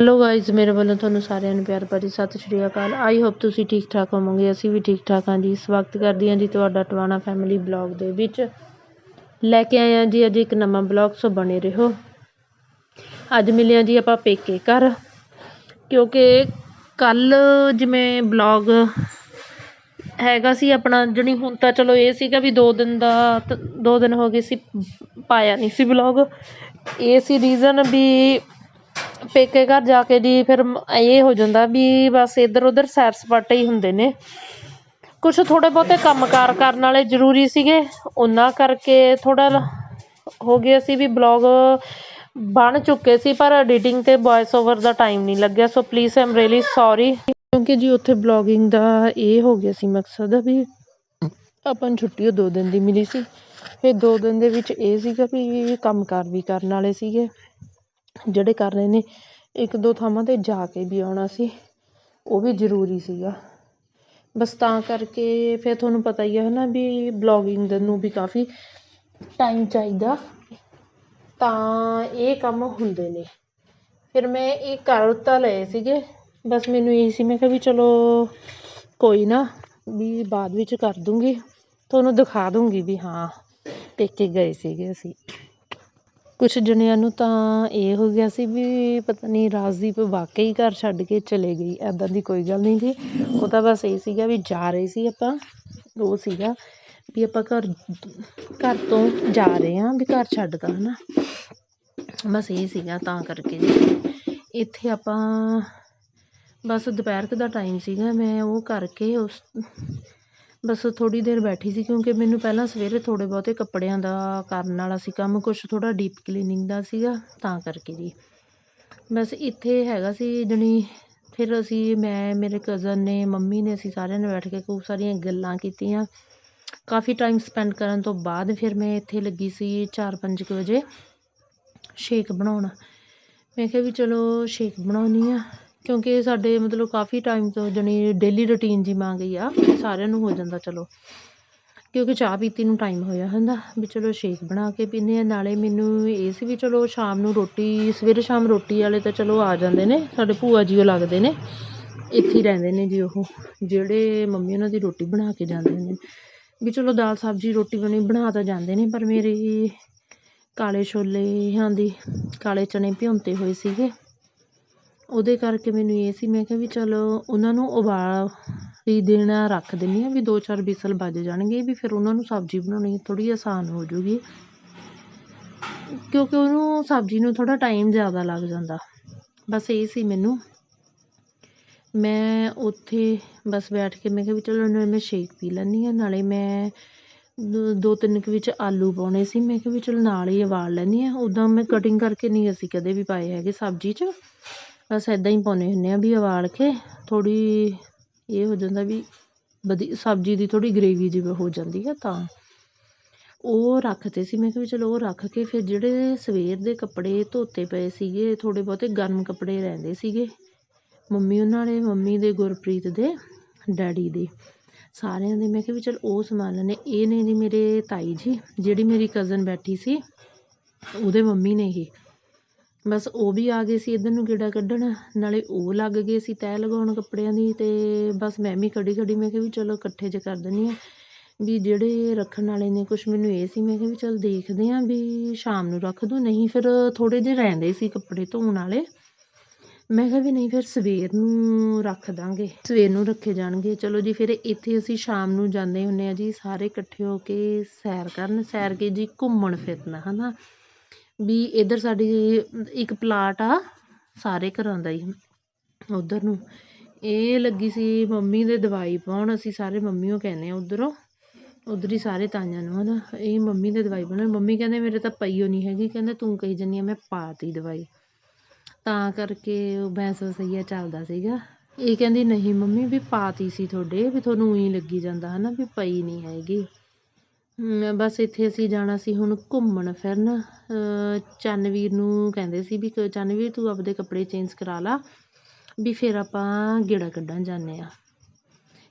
Hello guys ਮੇਰੇ ਵੱਲੋਂ ਤੁਹਾਨੂੰ ਸਾਰਿਆਂ ਨੂੰ ਪਿਆਰ ਭਰੀ ਸਤਿ ਸ਼੍ਰੀ ਅਕਾਲ। ਆਈ ਹੋਪ ਤੁਸੀਂ ਠੀਕ ਠਾਕ ਹੋਵੋਗੇ, ਅਸੀਂ ਵੀ ਠੀਕ ਠਾਕ ਹਾਂ ਜੀ। ਸਵਾਗਤ ਕਰਦੀ ਹਾਂ ਜੀ ਤੁਹਾਡਾ ਟਵਾਣਾ ਫੈਮਿਲੀ ਬਲੌਗ ਦੇ ਵਿੱਚ। ਲੈ ਕੇ ਆਏ ਹਾਂ ਜੀ ਅੱਜ ਇੱਕ ਨਵਾਂ ਬਲੌਗ ਸੋ ਬਣੇ ਰਹੋ। ਅੱਜ ਮਿਲਿਆ ਜੀ ਆਪਾਂ ਪੇਕੇ ਘਰ, ਕਿਉਂਕਿ ਕੱਲ ਜਿਵੇਂ ਬਲੌਗ ਹੈਗਾ ਸੀ ਆਪਣਾ, ਜਣੀ ਹੁਣ ਤਾਂ ਚਲੋ ਇਹ ਸੀਗਾ ਵੀ ਦੋ ਦਿਨ ਦਾ ਤ- ਦੋ ਦਿਨ ਹੋ ਗਏ ਸੀ, ਪਾਇਆ ਨਹੀਂ ਸੀ ਬਲੌਗ ਇਹ ਸੀ ਰੀਜ਼ਨ ਵੀ ਪੇਕੇ ਘਰ ਜਾ ਕੇ ਜੀ ਫਿਰ ਇਹ ਹੋ ਜਾਂਦਾ ਵੀ ਬਸ ਇੱਧਰ ਉੱਧਰ ਸੈਰ ਸਪਾਟੇ ਹੀ ਹੁੰਦੇ ਨੇ। ਕੁਛ ਥੋੜ੍ਹੇ ਬਹੁਤੇ ਕੰਮ ਕਾਰ ਕਰਨ ਵਾਲੇ ਜ਼ਰੂਰੀ ਸੀਗੇ, ਉਹਨਾਂ ਕਰਕੇ ਥੋੜ੍ਹਾ ਹੋ ਗਿਆ ਸੀ ਵੀ ਬਲੋਗ ਬਣ ਚੁੱਕੇ ਸੀ, ਪਰ ਐਡੀਟਿੰਗ ਤੇ ਵੋਇਸ ਓਵਰ ਦਾ ਟਾਈਮ ਨਹੀਂ ਲੱਗਿਆ so please am really sorry ਕਿਉਂਕਿ ਜੀ ਉੱਥੇ ਬਲੋਗਿੰਗ ਦਾ ਇਹ ਹੋ ਗਿਆ ਸੀ ਮਕਸਦ ਵੀ ਆਪਾਂ ਨੂੰ ਛੁੱਟੀ ਉਹ ਦੋ ਦਿਨ ਦੀ ਮਿਲੀ ਸੀ। ਇਹ ਦੋ ਦਿਨ ਦੇ ਵਿੱਚ ਇਹ ਸੀਗਾ ਵੀ ਕੰਮ ਕਾਰ ਵੀ ਕਰਨ ਵਾਲੇ ਸੀਗੇ। ਜਿਹੜੇ ਕਰ ਰਹੇ ਨੇ, ਇੱਕ ਦੋ ਥਾਵਾਂ ਤੇ ਜਾ ਕੇ ਵੀ ਆਉਣਾ ਸੀ, ਉਹ ਵੀ ਜ਼ਰੂਰੀ ਸੀਗਾ। ਬਸ ਤਾਂ ਕਰਕੇ ਫਿਰ ਤੁਹਾਨੂੰ ਪਤਾ ਹੀ ਹੈ ਨਾ ਵੀ ਬਲੋਗਿੰਗ ਨੂੰ ਵੀ ਕਾਫੀ ਟਾਈਮ ਚਾਹੀਦਾ। ਤਾਂ ਇਹ ਕੰਮ ਹੁੰਦੇ ਨੇ। ਫਿਰ ਮੈਂ ਇਹ ਕਰ ਤਾਂ ਲਏ ਸੀਗੇ, ਬਸ ਮੈਨੂੰ ਇਹ ਸੀ, ਮੈਂ ਕਿਹਾ ਵੀ ਚਲੋ ਕੋਈ ਨਾ ਵੀ ਬਾਅਦ ਵਿੱਚ ਕਰ ਦੂੰਗੀ, ਤੁਹਾਨੂੰ ਦਿਖਾ ਦੂੰਗੀ ਵੀ ਹਾਂ ਪੇਕੇ ਗਏ ਸੀਗੇ ਅਸੀਂ। ਕੁਛ ਜਣਿਆਂ ਨੂੰ ਤਾਂ ਇਹ ਹੋ ਗਿਆ ਸੀ ਵੀ ਪਤਾ ਨਹੀਂ ਰਾਜਦੀਪ ਵਾਕਈ ਘਰ ਛੱਡ ਕੇ ਚਲੇ ਗਈ ਇੱਦਾਂ ਦੀ ਕੋਈ ਗੱਲ ਨਹੀਂ ਸੀ। ਉਹ ਤਾਂ ਬਸ ਇਹ ਸੀਗਾ ਵੀ ਜਾ ਰਹੇ ਸੀ ਆਪਾਂ, ਉਹ ਸੀਗਾ ਵੀ ਆਪਾਂ ਘਰ ਘਰ ਤੋਂ ਜਾ ਰਹੇ ਹਾਂ ਵੀ ਘਰ ਛੱਡਤਾ ਹੈ ਨਾ ਬਸ ਇਹ ਸੀਗਾ ਤਾਂ ਕਰਕੇ। ਇੱਥੇ ਆਪਾਂ, ਬਸ ਦੁਪਹਿਰ ਕੁ ਦਾ ਟਾਈਮ ਸੀਗਾ, ਮੈਂ ਉਹ ਕਰਕੇ ਉਸ ਬਸ ਥੋੜ੍ਹੀ ਦੇਰ ਬੈਠੀ ਸੀ ਕਿਉਂਕਿ ਮੈਨੂੰ ਪਹਿਲਾਂ ਸਵੇਰੇ ਥੋੜ੍ਹੇ ਬਹੁਤੇ ਕੱਪੜਿਆਂ ਦਾ ਕਰਨ ਵਾਲਾ ਸੀ ਕੰਮ, ਕੁਛ ਥੋੜ੍ਹਾ ਡੀਪ ਕਲੀਨਿੰਗ ਦਾ ਸੀਗਾ, ਤਾਂ ਕਰਕੇ ਜੀ। ਬਸ ਇੱਥੇ ਹੈਗਾ ਸੀ ਜਾਣੀ, ਫਿਰ ਅਸੀਂ, ਮੈਂ, ਮੇਰੇ ਕਜ਼ਨ ਨੇ, ਮੰਮੀ ਨੇ ਅਸੀਂ ਸਾਰਿਆਂ ਨੇ ਬੈਠ ਕੇ ਖੂਬ ਸਾਰੀਆਂ ਗੱਲਾਂ ਕੀਤੀਆਂ। ਕਾਫੀ ਟਾਈਮ ਸਪੈਂਡ ਕਰਨ ਤੋਂ ਬਾਅਦ ਫਿਰ ਮੈਂ ਇੱਥੇ ਲੱਗੀ ਸੀ 4-5 ਵਜੇ ਸ਼ੇਕ ਬਣਾਉਣ। ਮੈਂ ਕਿਹਾ ਵੀ ਚਲੋ ਸ਼ੇਕ ਬਣਾਉਣੀ ਆ ਕਿਉਂਕਿ ਸਾਡੇ ਮਤਲਬ ਕਾਫੀ ਟਾਈਮ ਤੋਂ ਜਾਣੀ ਡੇਲੀ ਰੂਟੀਨ ਜਿਹੀ ਮੰਗ ਗਈ ਆ, ਸਾਰਿਆਂ ਨੂੰ ਹੋ ਜਾਂਦਾ ਚਲੋ। ਕਿਉਂਕਿ ਚਾਹ ਪੀਤੀ ਨੂੰ ਟਾਈਮ ਹੋਇਆ ਹੁੰਦਾ, ਵੀ ਚਲੋ ਸ਼ੇਕ ਬਣਾ ਕੇ ਪੀਂਦੇ ਹਾਂ ਨਾਲੇ ਮੈਨੂੰ ਇਹ ਸੀ ਵੀ ਚਲੋ ਸ਼ਾਮ ਨੂੰ ਰੋਟੀ, ਸਵੇਰੇ ਸ਼ਾਮ ਰੋਟੀ ਵਾਲੇ ਤਾਂ ਚਲੋ ਆ ਜਾਂਦੇ ਨੇ, ਸਾਡੇ ਭੂਆ ਜੀ ਉਹ ਲੱਗਦੇ ਨੇ, ਇੱਥੇ ਹੀ ਰਹਿੰਦੇ ਨੇ ਜੀ ਉਹ, ਜਿਹੜੇ ਮੰਮੀ ਉਹਨਾਂ ਦੀ ਰੋਟੀ ਬਣਾ ਕੇ ਜਾਂਦੇ ਨੇ। ਵੀ ਚਲੋ ਦਾਲ ਸਬਜ਼ੀ ਰੋਟੀ ਬਣੀ ਬਣਾ ਤਾਂ ਜਾਂਦੇ ਨੇ, ਪਰ ਮੇਰੇ ਕਾਲੇ ਛੋਲੇ ਹਾਂ ਦੀ, ਕਾਲੇ ਚਣੇ ਭਿਉਂਤੇ ਹੋਏ ਸੀਗੇ। ਉਹਦੇ ਕਰਕੇ ਮੈਨੂੰ ਇਹ ਸੀ, ਮੈਂ ਕਿਹਾ ਵੀ ਚਲੋ ਉਹਨਾਂ ਨੂੰ ਉਬਾਲ ਹੀ ਦੇਣਾ ਰੱਖ ਦਿੰਦੀ ਹਾਂ ਵੀ ਦੋ ਚਾਰ ਵਿਸਲ ਵੱਜ ਜਾਣਗੇ ਵੀ ਫਿਰ ਉਹਨਾਂ ਨੂੰ ਸਬਜ਼ੀ ਬਣਾਉਣੀ ਥੋੜ੍ਹੀ ਆਸਾਨ ਹੋ ਜੂਗੀ ਕਿਉਂਕਿ ਉਹਨੂੰ ਸਬਜ਼ੀ ਨੂੰ ਥੋੜ੍ਹਾ ਟਾਈਮ ਜ਼ਿਆਦਾ ਲੱਗ ਜਾਂਦਾ। ਬਸ ਇਹ ਸੀ ਮੈਨੂੰ। ਮੈਂ ਉੱਥੇ ਬਸ ਬੈਠ ਕੇ ਮੈਂ ਕਿਹਾ ਵੀ ਚਲੋ ਨਾਲੇ ਮੈਂ ਸ਼ੇਕ ਪੀ ਲੈਂਦੀ ਹਾਂ, ਨਾਲੇ ਮੈਂ ਦੋ- ਦੋ ਤਿੰਨ ਕੁ ਵਿੱਚ ਆਲੂ ਪਾਉਣੇ ਸੀ, ਮੈਂ ਕਿਹਾ ਵੀ ਚਲੋ ਨਾਲ ਹੀ ਉਬਾਲ ਲੈਂਦੀ ਹਾਂ। ਉੱਦਾਂ ਮੈਂ ਕਟਿੰਗ ਕਰਕੇ ਨਹੀਂ ਅਸੀਂ ਕਦੇ ਵੀ ਪਾਏ ਹੈਗੇ ਸਬਜ਼ੀ 'ਚ। ਬਸ ਇੱਦਾਂ ਹੀ ਪਾਉਂਦੇ ਹੁੰਦੇ ਹਾਂ ਵੀ ਉਬਾਲ ਕੇ ਥੋੜ੍ਹੀ ਇਹ ਹੋ ਜਾਂਦਾ ਵੀ ਵਧੀ, ਸਬਜ਼ੀ ਦੀ ਥੋੜ੍ਹੀ ਗਰੇਵੀ ਜਿਵੇਂ ਹੋ ਜਾਂਦੀ ਹੈ ਤਾਂ। ਉਹ ਰੱਖਤੇ ਸੀ, ਮੈਂ ਕਿਹਾ ਵੀ ਚਲੋ ਉਹ ਰੱਖ ਕੇ ਫਿਰ ਜਿਹੜੇ ਸਵੇਰ ਦੇ ਕੱਪੜੇ ਧੋਤੇ ਪਏ ਸੀਗੇ, ਥੋੜ੍ਹੇ ਬਹੁਤੇ ਗਰਮ ਕੱਪੜੇ ਰਹਿੰਦੇ ਸੀਗੇ, ਮੰਮੀ ਉਹਨਾਂ ਨੇ ਮੰਮੀ ਦੇ, ਗੁਰਪ੍ਰੀਤ ਦੇ, ਡੈਡੀ ਦੇ। ਸਾਰਿਆਂ ਦੇ, ਮੈਂ ਕਿਹਾ ਵੀ ਚਲ ਉਹ ਸੰਭਾਲ ਲੈਂਦੇ ਇਹ ਨੇ ਜੀ ਮੇਰੇ ਤਾਈ ਜੀ, ਜਿਹੜੀ ਮੇਰੀ ਕਜ਼ਨ ਬੈਠੀ ਸੀ, ਉਹਦੇ ਮੰਮੀ ਨੇ ਇਹ। ਬਸ ਉਹ ਵੀ ਆ ਗਏ ਸੀ ਇੱਧਰ ਨੂੰ ਗੇੜਾ ਕੱਢਣ, ਨਾਲੇ ਉਹ ਲੱਗ ਗਏ ਸੀ ਤੈਅ ਲਗਾਉਣ ਕੱਪੜਿਆਂ ਦੀ ਅਤੇ ਬਸ ਮੈਂ ਵੀ ਖੜ੍ਹੀ ਖੜ੍ਹੀ ਮੈਂ ਕਿਹਾ ਵੀ ਚਲੋ ਇਕੱਠੇ ਜੇ ਕਰ ਦਿੰਦੀ ਹਾਂ। ਵੀ ਜਿਹੜੇ ਰੱਖਣ ਵਾਲੇ ਨੇ ਕੁਛ ਮੈਨੂੰ ਇਹ ਸੀ, ਮੈਂ ਕਿਹਾ ਵੀ ਚੱਲ ਦੇਖਦੇ ਹਾਂ ਵੀ ਸ਼ਾਮ ਨੂੰ ਰੱਖ ਦੂੰ, ਨਹੀਂ ਫਿਰ ਥੋੜ੍ਹੇ ਜਿਹੇ ਰਹਿੰਦੇ ਸੀ ਕੱਪੜੇ ਧੋਣ ਵਾਲੇ। ਮੈਂ ਕਿਹਾ ਵੀ ਨਹੀਂ ਫਿਰ ਸਵੇਰ ਨੂੰ ਰੱਖ ਦਾਂਗੇ, ਸਵੇਰ ਨੂੰ ਰੱਖੇ ਜਾਣਗੇ। ਚਲੋ ਜੀ ਫਿਰ ਇੱਥੇ ਅਸੀਂ ਸ਼ਾਮ ਨੂੰ ਜਾਂਦੇ ਹੁੰਦੇ ਆ ਜੀ, ਸਾਰੇ ਇਕੱਠੇ ਹੋ ਕੇ ਸੈਰ ਕਰਨ, ਸੈਰ ਕੇ ਜੀ ਘੁੰਮਣ ਫਿਰਨਾ, ਹਨਾ। ਵੀ ਇੱਧਰ ਸਾਡੀ ਇੱਕ ਪਲਾਟ ਆ, ਸਾਰੇ ਘਰਾਂ ਦਾ ਹੀ, ਉੱਧਰ ਨੂੰ। ਇਹ ਲੱਗੀ ਸੀ ਮੰਮੀ ਦੇ ਦਵਾਈ ਪਾਉਣ, ਅਸੀਂ ਸਾਰੇ ਮੰਮੀ ਓ ਕਹਿੰਦੇ ਹਾਂ ਉੱਧਰੋਂ, ਉੱਧਰ ਹੀ ਸਾਰੇ ਤਾਈਆਂ ਨੂੰ ਹੈ ਨਾ ਇਹ ਮੰਮੀ ਦੇ ਦਵਾਈ ਪਾਉਣ। ਮੰਮੀ ਕਹਿੰਦੇ, ਮੇਰੇ ਤਾਂ ਪਈ ਓ ਨਹੀਂ ਹੈਗੀ। ਕਹਿੰਦੇ, ਤੂੰ ਕਹੀ ਜਾਂਦੀ ਆ, ਮੈਂ ਪਾਤੀ ਦਵਾਈ। ਤਾਂ ਕਰਕੇ ਉਹ ਬੈਂਸ ਵਸਈਆ ਚੱਲਦਾ ਸੀਗਾ। ਇਹ ਕਹਿੰਦੀ, ਨਹੀਂ ਮੰਮੀ, ਵੀ ਪਾਤੀ ਸੀ ਤੁਹਾਡੇ, ਵੀ ਤੁਹਾਨੂੰ ਉਹੀ ਲੱਗੀ ਜਾਂਦਾ ਹੈ ਨਾ ਵੀ ਪਈ ਨਹੀਂ ਹੈਗੀ। ਬਸ ਇੱਥੇ ਅਸੀਂ ਜਾਣਾ ਸੀ ਹੁਣ ਘੁੰਮਣ ਫਿਰਨ। ਅਹ ਚੰਨਵੀਰ ਨੂੰ ਕਹਿੰਦੇ ਸੀ ਵੀ ਕ- ਚੰਨਵੀਰ ਤੂੰ ਆਪਦੇ ਕੱਪੜੇ ਚੇਂਜ ਕਰਾ ਲਾ, ਵੀ ਫਿਰ ਆਪਾਂ ਗੇੜਾ ਕੱਢਣ ਜਾਂਦੇ ਹਾਂ।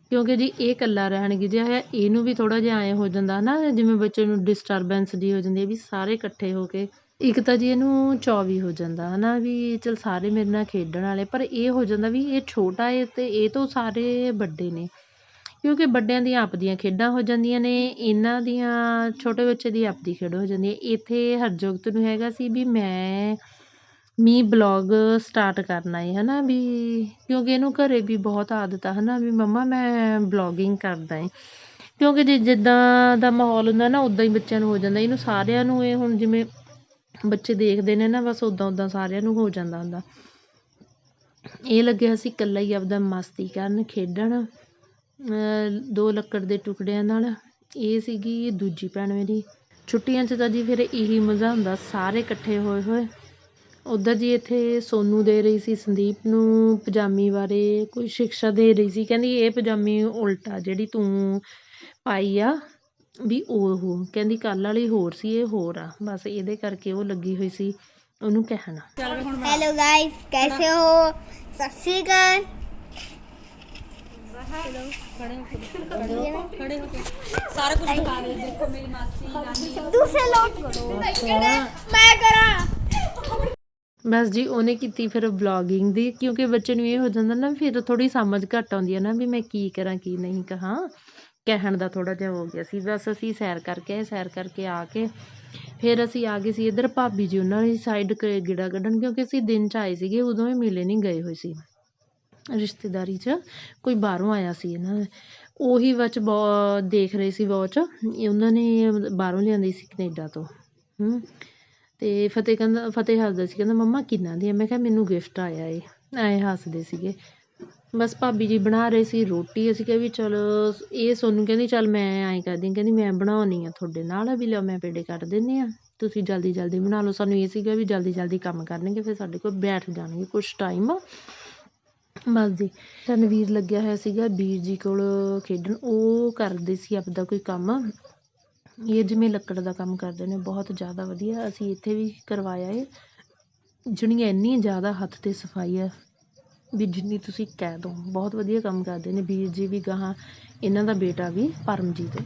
ਕਿਉਂਕਿ ਜੀ ਇਹ ਇਕੱਲਾ ਰਹਿਣ ਗਿਆ ਇਹਨੂੰ ਵੀ ਥੋੜ੍ਹਾ ਜਿਹਾ ਐਂ ਹੋ ਜਾਂਦਾ ਨਾ, ਜਿਵੇਂ ਬੱਚੇ ਨੂੰ ਡਿਸਟਰਬੈਂਸ ਜੀ ਹੋ ਜਾਂਦੀ ਹੈ ਵੀ ਸਾਰੇ ਇਕੱਠੇ ਹੋ ਕੇ। ਇੱਕ ਤਾਂ ਜੀ ਇਹਨੂੰ ਚਾਅ ਵੀ ਹੋ ਜਾਂਦਾ ਹੈ ਨਾ ਵੀ ਚਲ ਸਾਰੇ ਮੇਰੇ ਨਾਲ ਖੇਡਣ ਵਾਲੇ, ਪਰ ਇਹ ਹੋ ਜਾਂਦਾ ਵੀ ਇਹ ਛੋਟਾ ਹੈ ਅਤੇ ਇਹ ਤੋਂ ਸਾਰੇ ਵੱਡੇ ਨੇ। ਕਿਉਂਕਿ ਵੱਡਿਆਂ ਦੀਆਂ ਆਪਦੀਆਂ ਖੇਡਾਂ ਹੋ ਜਾਂਦੀਆਂ ਨੇ, ਇਹਨਾਂ ਦੀਆਂ ਛੋਟੇ ਬੱਚੇ ਦੀ ਆਪਦੀ ਖੇਡ ਹੋ ਜਾਂਦੀ ਇੱਥੇ ਹਰਜੋਗਤ ਨੂੰ ਹੈਗਾ ਸੀ ਵੀ ਮੈਂ ਮੀ ਬਲੋਗ ਸਟਾਰਟ ਕਰਨਾ ਹੈ ਨਾ ਵੀ ਕਿਉਂਕਿ ਇਹਨੂੰ ਘਰ ਵੀ ਬਹੁਤ ਆਦਤ ਆ ਹੈ ਨਾ ਵੀ ਮੰਮਾ ਮੈਂ ਬਲੋਗਿੰਗ ਕਰਦਾ ਹੈ ਕਿਉਂਕਿ ਜੇ ਜਿੱਦਾਂ ਦਾ ਮਾਹੌਲ ਹੁੰਦਾ ਨਾ ਉੱਦਾਂ ਹੀ ਬੱਚਿਆਂ ਨੂੰ ਹੋ ਜਾਂਦਾ। ਇਹਨੂੰ ਸਾਰਿਆਂ ਨੂੰ ਇਹ ਹੁਣ ਜਿਵੇਂ ਬੱਚੇ ਦੇਖਦੇ ਨੇ ਨਾ, ਬਸ ਉੱਦਾਂ ਉੱਦਾਂ ਸਾਰਿਆਂ ਨੂੰ ਹੋ ਜਾਂਦਾ ਹੁੰਦਾ। ਇਹ ਲੱਗਿਆ ਸੀ ਇਕੱਲਾ ਹੀ ਆਪਦਾ ਮਸਤੀ ਕਰਨ, ਖੇਡਣ। ਦੋ ਲੱਕੜ ਦੇ ਟੁਕੜਿਆਂ ਨਾਲ। ਇਹ ਸੀਗੀ ਦੂਜੀ ਭੈਣ ਮੇਰੀ। ਛੁੱਟੀਆਂ 'ਚ ਤਾਂ ਜੀ ਫਿਰ ਇਹੀ ਮਜ਼ਾ ਹੁੰਦਾ, ਸਾਰੇ ਇਕੱਠੇ ਹੋਏ ਹੋਏ। ਉੱਧਰ ਜੀ ਇੱਥੇ ਸੋਨੂੰ ਦੇ ਰਹੀ ਸੀ ਸੰਦੀਪ ਨੂੰ ਪਜਾਮੀ ਬਾਰੇ ਕੋਈ ਸ਼ਿਕਸ਼ਾ ਦੇ ਰਹੀ ਸੀ। ਕਹਿੰਦੀ ਇਹ ਪਜਾਮੀ ਉਲਟਾ ਜਿਹੜੀ ਤੂੰ ਪਾਈ ਆ ਵੀ ਉਹ ਕਹਿੰਦੀ ਕੱਲ ਵਾਲੀ ਹੋਰ ਸੀ, ਇਹ ਹੋਰ ਆ। ਬਸ ਇਹਦੇ ਕਰਕੇ ਉਹ ਲੱਗੀ ਹੋਈ ਸੀ। ਉਹਨੂੰ ਕਹਿਣਾ। ਹੈਲੋ ਗਾਇਸ ਕੈਸੇ ਹੋ? ਸਤਿ ਸ਼੍ਰੀ ਅਕਾਲ। सत श्री अकाल ਸਾਰਾ ਕੁਝ ਦਿਖਾ ਦੇ ਦੇਖੋ ਮੇਰੀ ਮਾਸੀ ਨਾਨੀ दूसरे लोग करो मैं करा ਬਸ ਜੀ ਉਹਨੇ ਕੀਤੀ ਫਿਰ ਵਲੌਗਿੰਗ ਦੀ ਕਿਉਂਕਿ ਬੱਚੇ ਨੂੰ ਇਹ ਹੋ ਜਾਂਦਾ ਨਾ ਫਿਰ ਥੋੜੀ ਸਮਝ ਘੱਟ ਆਉਂਦੀ ਹੈ ਨਾ ਵੀ ਮੈਂ ਕੀ ਕਰਾਂ ਕੀ ਨਹੀਂ ਕਹਾਂ ਕਹਿਣ ਦਾ ਥੋੜਾ ਜਿਹਾ ਹੋ ਗਿਆ ਸੀ ਬਸ ਅਸੀਂ ਸੈਰ ਕਰਕੇ ਆਏ ਸੈਰ ਕਰਕੇ ਆ ਕੇ ਫਿਰ ਅਸੀਂ ਆ ਗਏ ਸੀ ਇੱਧਰ ਭਾਬੀ ਜੀ ਉਹਨਾਂ ਦੀ ਸਾਈਡ ਗਿੜਾ ਕੱਢਣ ਕਿਉਂਕਿ ਅਸੀਂ ਦਿਨ 'ਚ ਆਏ ਸੀਗੇ ਉਦੋਂ ਇਹ ਮਿਲੇ ਨਹੀਂ ਗਏ ਹੋਏ ਸੀ ਰਿਸ਼ਤੇਦਾਰੀ 'ਚ, ਕੋਈ ਬਾਹਰੋਂ ਆਇਆ ਸੀ ਇਹਨਾਂ ਦੇ ਉਹੀ ਵਿੱਚ ਦੇਖ ਰਹੇ ਸੀ ਵਾਚ ਉਹਨਾਂ ਨੇ ਬਾਹਰੋਂ ਲਿਆਂਦੀ ਸੀ ਕਨੇਡਾ ਤੋਂ। ਹੂੰ। ਤੇ ਫਤਿਹ ਕਹਿੰਦਾ, ਫਤਿਹ ਹੱਸਦਾ ਸੀ, ਕਹਿੰਦਾ, ਮੰਮਾ, ਕਿੰਨਾ ਦੀ ਆ ਮੈਂ ਕਿਹਾ, ਮੈਨੂੰ ਗਿਫਟ ਆਇਆ ਏ। ਐਂ ਹੱਸਦੇ ਸੀਗੇ। ਬਸ ਭਾਬੀ ਜੀ ਬਣਾ ਰਹੇ ਸੀ ਰੋਟੀ। ਅਸੀਂ ਕਿਹਾ ਵੀ ਚਲੋ, ਇਹ ਸੋਨੂੰ ਕਹਿੰਦੀ, ਚੱਲ ਮੈਂ ਐਂ ਕਰਦੀ ਕਹਿੰਦੀ, ਮੈਂ ਬਣਾਉਣੀ ਆ ਤੁਹਾਡੇ ਨਾਲ। ਵੀ ਲਿਓ, ਮੈਂ ਪੇੜੇ ਕੱਢ ਦਿੰਦੀ ਆ ਤੁਸੀਂ ਜਲਦੀ ਜਲਦੀ ਬਣਾ ਲਓ। ਸਾਨੂੰ ਇਹ ਸੀਗਾ ਵੀ ਜਲਦੀ ਜਲਦੀ ਕੰਮ ਕਰਨਗੇ, ਫਿਰ ਸਾਡੇ ਕੋਲ ਬੈਠ ਜਾਣਗੇ ਕੁਛ ਟਾਈਮ ਬਸ ਜੀ। ਰਣਵੀਰ ਲੱਗਿਆ ਹੋਇਆ ਸੀਗਾ ਵੀਰ ਜੀ ਕੋਲ ਖੇਡਣ। ਉਹ ਕਰਦੇ ਸੀ ਆਪਦਾ ਕੋਈ ਕੰਮ। ਇਹ ਜਿਵੇਂ ਲੱਕੜ ਦਾ ਕੰਮ ਕਰਦੇ ਨੇ, ਬਹੁਤ ਜ਼ਿਆਦਾ ਵਧੀਆ। ਅਸੀਂ ਇੱਥੇ ਵੀ ਕਰਵਾਇਆ ਏ। ਜਿਹੜੀਆਂ ਇੰਨੀ ਜ਼ਿਆਦਾ ਹੱਥ 'ਤੇ ਸਫ਼ਾਈ ਆ ਵੀ ਜਿੰਨੀ ਤੁਸੀਂ ਕਹਿ ਦੋ। ਬਹੁਤ ਵਧੀਆ ਕੰਮ ਕਰਦੇ ਨੇ। ਵੀਰ ਜੀ ਵੀ ਗਾਹਾਂ ਇਹਨਾਂ ਦਾ ਬੇਟਾ ਵੀ, ਪਰਮਜੀਤ।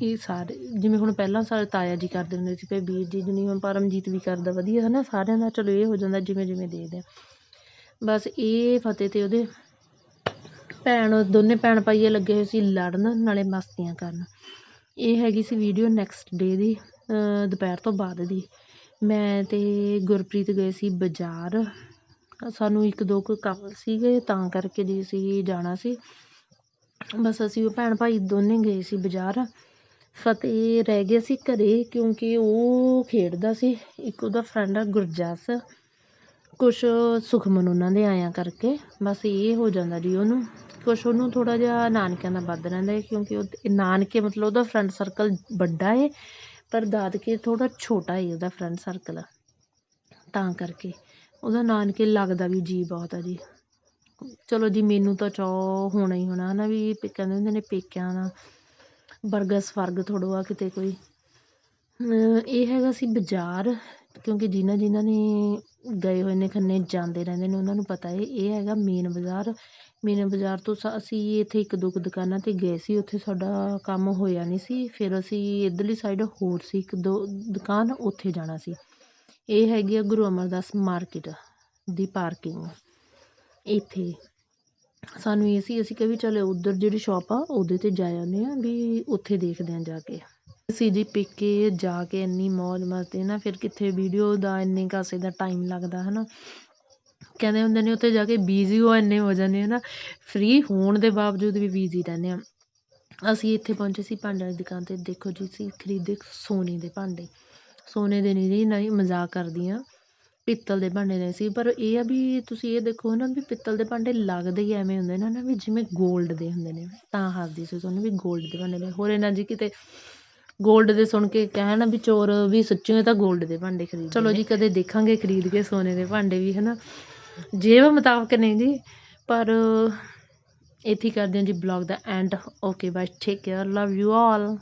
ਇਹ ਸਾਰੇ, ਜਿਵੇਂ ਹੁਣ ਪਹਿਲਾਂ ਸਾਰੇ ਤਾਇਆ ਜੀ ਕਰਦੇ ਹੁੰਦੇ ਸੀ, ਫਿਰ ਵੀਰ ਜੀ ਜਿਵੇਂ ਹੁਣ ਪਰਮਜੀਤ ਵੀ ਕਰਦਾ। ਵਧੀਆ ਹੈ ਨਾ ਸਾਰਿਆਂ ਦਾ ਚਲੋ ਇਹ ਹੋ ਜਾਂਦਾ ਜਿਵੇਂ ਜਿਵੇਂ ਦੇਖਦੇ ਆ। ਬਸ ਇਹ ਫਤਿਹ ਤੇ ਉਹਦੇ ਭੈਣ, ਦੋਨੇ ਭੈਣ ਭਾਈਏ ਲੱਗੇ ਹੋਏ ਸੀ ਲੜਨ, ਨਾਲੇ ਮਸਤੀਆਂ ਕਰਨ। ਇਹ ਹੈਗੀ ਸੀ ਵੀਡੀਓ ਨੈਕਸਟ ਡੇ ਦੀ ਦੁਪਹਿਰ ਤੋਂ ਬਾਅਦ ਦੀ। ਮੈਂ ਤੇ ਗੁਰਪ੍ਰੀਤ ਗਏ ਸੀ ਬਾਜ਼ਾਰ। ਸਾਨੂੰ ਇੱਕ ਦੋ ਕੁ ਕੰਮ ਸੀਗੇ, ਤਾਂ ਕਰਕੇ ਜੀ ਅਸੀਂ ਜਾਣਾ ਸੀ। ਬਸ ਅਸੀਂ ਉਹ ਭੈਣ ਭਾਈ ਦੋਨੇ ਗਏ ਸੀ ਬਾਜ਼ਾਰ। ਫਤਿਹ ਰਹਿ ਗਿਆ ਸੀ ਘਰੇ, ਕਿਉਂਕਿ ਉਹ ਖੇਡਦਾ ਸੀ। ਇੱਕ ਉਹਦਾ ਫਰੈਂਡ ਆ ਗੁਰਜਸ। ਕੁਛ ਸੁਖਮਨ ਉਹਨਾਂ ਦੇ ਆਇਆਂ ਕਰਕੇ ਬਸ ਇਹ ਹੋ ਜਾਂਦਾ ਜੀ ਉਹਨੂੰ, ਕੁਛ ਉਹਨੂੰ ਥੋੜ੍ਹਾ ਜਿਹਾ ਨਾਨਕਿਆਂ ਦਾ ਵੱਧ ਰਹਿੰਦਾ ਹੈ ਕਿਉਂਕਿ ਉਹ ਨਾਨਕੇ ਮਤਲਬ ਉਹਦਾ ਫਰੈਂਡ ਸਰਕਲ ਵੱਡਾ ਹੈ, ਪਰ ਦਾਦਕੇ ਥੋੜ੍ਹਾ ਛੋਟਾ ਹੈ ਉਹਦਾ ਫਰੈਂਡ ਸਰਕਲ ਤਾਂ ਕਰਕੇ। ਉਹਦਾ ਨਾਨਕੇ ਲੱਗਦਾ ਵੀ ਜੀ ਬਹੁਤ ਆ ਜੀ। ਚਲੋ ਜੀ ਮੈਨੂੰ ਤਾਂ ਚਾਅ ਹੋਣਾ ਹੀ ਹੋਣਾ, ਹਨਾ ਵੀ ਕਹਿੰਦੇ ਹੁੰਦੇ ਨੇ ਪੇਕਿਆਂ ਦਾ ਵਰਗਾ ਸਵਰਗ ਥੋੜੋ ਆ ਕਿਤੇ ਕੋਈ। ਇਹ ਹੈਗਾ ਸੀ ਬਾਜ਼ਾਰ। ਕਿਉਂਕਿ ਜਿਨ੍ਹਾਂ ਜਿਨ੍ਹਾਂ ਨੇ ਗਏ ਹੋਏ ਨੇ ਖੰਨੇ, ਜਾਂਦੇ ਰਹਿੰਦੇ ਨੇ, ਉਹਨਾਂ ਨੂੰ ਪਤਾ ਹੈ ਇਹ ਹੈਗਾ ਮੇਨ ਬਾਜ਼ਾਰ। ਮੇਨ ਬਾਜ਼ਾਰ ਤੋਂ ਸ- ਅਸੀਂ ਇੱਥੇ ਇੱਕ ਦੋ ਕੁ ਦੁਕਾਨਾਂ 'ਤੇ ਗਏ ਸੀ, ਉੱਥੇ ਸਾਡਾ ਕੰਮ ਹੋਇਆ ਨਹੀਂ ਸੀ। ਫਿਰ ਅਸੀਂ ਇੱਧਰਲੀ ਸਾਈਡ ਹੋਰ ਸੀ, ਇੱਕ ਦੋ ਦੁਕਾਨ ਉੱਥੇ ਜਾਣਾ ਸੀ। ਇਹ ਹੈਗੀ ਆ ਗੁਰੂ ਅਮਰਦਾਸ ਮਾਰਕੀਟ ਦੀ ਪਾਰਕਿੰਗ, ਇੱਥੇ। ਸਾਨੂੰ ਇਹ ਸੀ, ਅਸੀਂ ਕਿਹਾ ਵੀ ਚੱਲ ਉੱਧਰ ਜਿਹੜੀ ਸ਼ੋਪ ਆ, ਉਹਦੇ 'ਤੇ ਜਾ ਆਉਂਦੇ ਹਾਂ, ਵੀ ਉੱਥੇ ਦੇਖਦੇ ਹਾਂ ਜਾ ਕੇ। ਅਸੀਂ ਜੀ ਪੇਕੇ ਜਾ ਕੇ ਇੰਨੀ ਮੌਜ ਮਸਤੀ ਨਾ, ਫਿਰ ਕਿੱਥੇ ਵੀਡੀਓ ਦਾ ਇੰਨੇ ਕਾਸੇ ਦਾ ਟਾਈਮ ਲੱਗਦਾ ਹੈ ਨਾ ਕਹਿੰਦੇ ਹੁੰਦੇ ਨੇ ਉੱਥੇ ਜਾ ਕੇ ਬਿਜ਼ੀ ਹੋ ਇੰਨੇ ਹੋ ਜਾਂਦੇ ਆ ਨਾ ਫ੍ਰੀ ਹੋਣ ਦੇ ਬਾਵਜੂਦ ਵੀ ਬਿਜ਼ੀ ਰਹਿੰਦੇ ਹਾਂ ਅਸੀਂ ਇੱਥੇ ਪਹੁੰਚੇ ਸੀ ਭਾਂਡਿਆਂ ਦੀ ਦੁਕਾਨ 'ਤੇ, ਦੇਖੋ ਜੀ, ਅਸੀਂ ਖਰੀਦੇ ਸੋਨੇ ਦੇ ਭਾਂਡੇ। ਸੋਨੇ ਦੇ ਨਹੀਂ ਜੀ ਨਹੀਂ ਮਜ਼ਾਕ ਕਰਦੀ ਹਾਂ ਪਿੱਤਲ ਦੇ ਭਾਂਡੇ ਨੇ ਸੀ, ਪਰ ਇਹ ਆ ਵੀ ਤੁਸੀਂ ਇਹ ਦੇਖੋ ਨਾ ਵੀ ਪਿੱਤਲ ਦੇ ਭਾਂਡੇ ਲੱਗਦੇ ਹੀ ਐਵੇਂ ਹੁੰਦੇ ਨੇ ਨਾ, ਵੀ ਜਿਵੇਂ ਗੋਲਡ ਦੇ ਹੁੰਦੇ ਨੇ, ਤਾਂ ਹੱਸਦੀ ਸੀ ਤੁਹਾਨੂੰ ਵੀ ਗੋਲਡ ਦੇ ਭਾਂਡੇ ਲਏ। ਹੋਰ ਇਹਨਾਂ ਜੀ ਕਿਤੇ ਗੋਲਡ ਦੇ ਸੁਣ ਕੇ ਕਹਿਣ ਵੀ ਚੋਰ ਵੀ ਸੱਚਿਓ ਤਾਂ ਗੋਲਡ ਦੇ ਭਾਂਡੇ ਖਰੀਦ ਚਲੋ ਜੀ ਕਦੇ ਦੇਖਾਂਗੇ ਖਰੀਦ ਕੇ ਸੋਨੇ ਦੇ ਭਾਂਡੇ ਵੀ ਹਨਾ? ਜੇਬ ਮੁਤਾਬਕ ਨਹੀਂ ਜੀ ਪਰ ਇੱਥੇ ਕਰਦੇ ਹਾਂ ਜੀ blog the end. Okay bye take care love you all